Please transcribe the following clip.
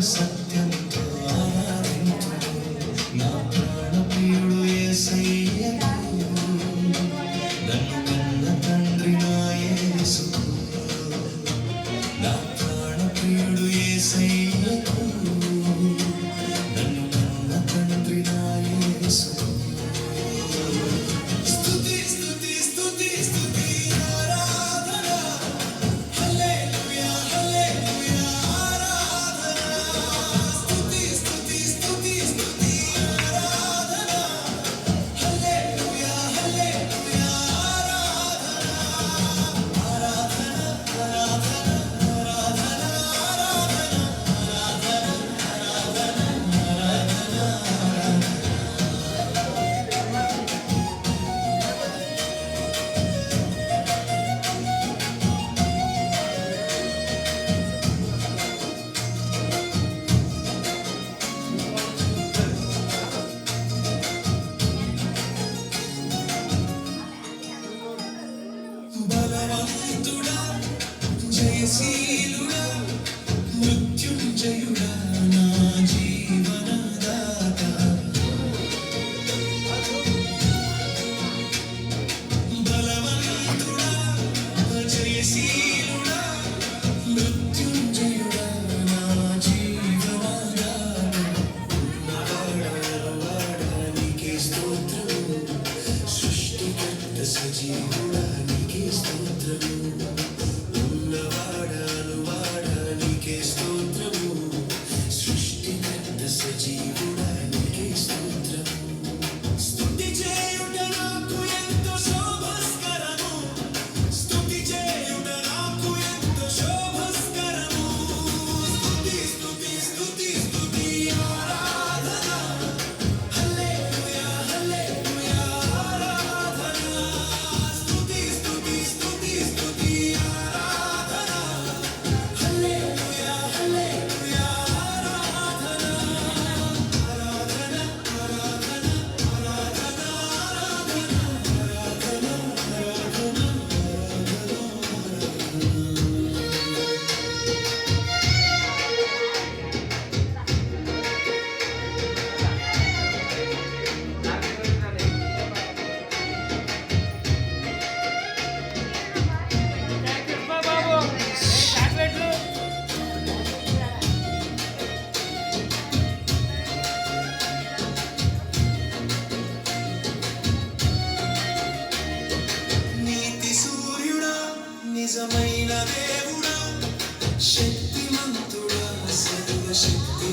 sun. భగవంతుడా జయశీలుడా మృత్యుంజయుడా నా జీవనదాత. బలవంతుడా జయశీలుడా మృత్యుంజయుడా సజీవ నిజమైన దేవుడా శక్తిమంతుడా సర్వశక్తి